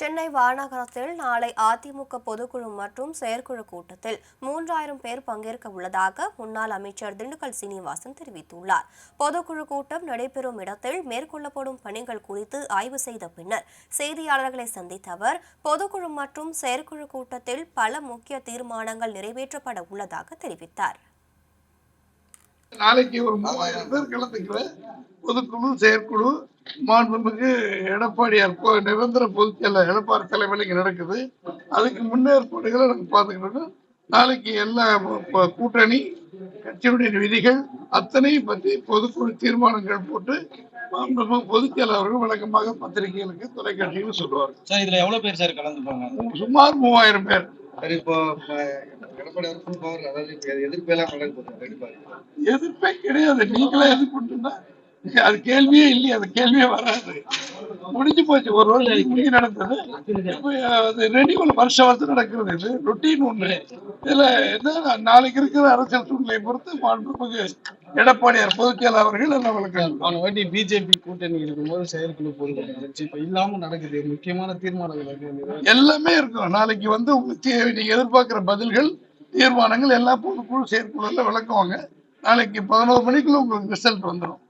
சென்னை வானகரத்தில் நாளை அதிமுக பொதுக்குழு மற்றும் செயற்குழு கூட்டத்தில் மூன்றாயிரம் பேர் பங்கேற்க உள்ளதாக முன்னாள் அமைச்சர் திண்டுக்கல் சீனிவாசன் தெரிவித்துள்ளார். பொதுக்குழு கூட்டம் நடைபெறும் இடத்தில் மேற்கொள்ளப்படும் பணிகள் குறித்து ஆய்வு செய்த பின்னர் செய்தியாளர்களை சந்தித்த அவர் பொதுக்குழு மற்றும் செயற்குழு கூட்டத்தில் பல முக்கிய தீர்மானங்கள் நிறைவேற்றப்பட உள்ளதாக தெரிவித்தார். நாளைக்கு ஒரு மூவாயிரம் பேர் கலந்துக்கிறேன் பொதுக்குழு செயற்குழு மாண்புமிகு எடப்பாடியார் நிரந்தர பொதுச்செயலர் எடப்பாடி தலைமையில் இங்க நடக்குது. அதுக்கு முன்னேற்பாடுகளை நாங்க பார்த்துக்கிட்டு நாளைக்கு எல்லா கூட்டணி கட்சியுடைய விதிகள் அத்தனையும் பற்றி பொதுக்குழு தீர்மானங்கள் போட்டு மாண்புமிகு பொதுச்செயலர் அவர்கள் விளக்கமாக பத்திரிகைகளுக்கு தொலைக்காட்சிகளுக்கு சொல்லுவார் சார் இதுல எவ்வளவு பேர் சார் கலந்துப்பாங்க சுமார் மூவாயிரம் பேர். சரி இப்போ இப்ப எதிர்ப்பு எதிர்ப்பே கிடையாது. நீங்களே எதிர்ப்புன்னா அது கேள்வியே இல்லையே அது கேள்வியே வராது. முடிஞ்சு போச்சு ஒரு வருஷம் முடிஞ்சு நடந்தது. அது ரெனிவல் வருஷம் வருஷம் நடக்கிறது இது ரொட்டீன் ஒண்ணு. இதுல என்ன நாளைக்கு இருக்கிற அரசியல் சூழ்நிலையை பொறுத்து மாண்புமிகு எடப்பாடியார் பொதுச்செயலாளர் அவர்கள் என்ன விளக்கம் போன வாட்டி பிஜேபி கூட்டணி இருக்கும்போது செயற்குழு பொறுப்பு நடந்துச்சு. இப்ப இல்லாம நடக்குது. முக்கியமான தீர்மானங்கள் எல்லாமே இருக்கும் நாளைக்கு வந்து உங்களுக்கு தீ- நீங்க எதிர்பார்க்கிற பதில்கள் தீர்மானங்கள் எல்லா பொதுக்குழு செயற்குழுல விளக்குவாங்க. நாளைக்கு பதினோரு மணிக்குள்ள உங்களுக்கு ரிசல்ட் வந்துடும்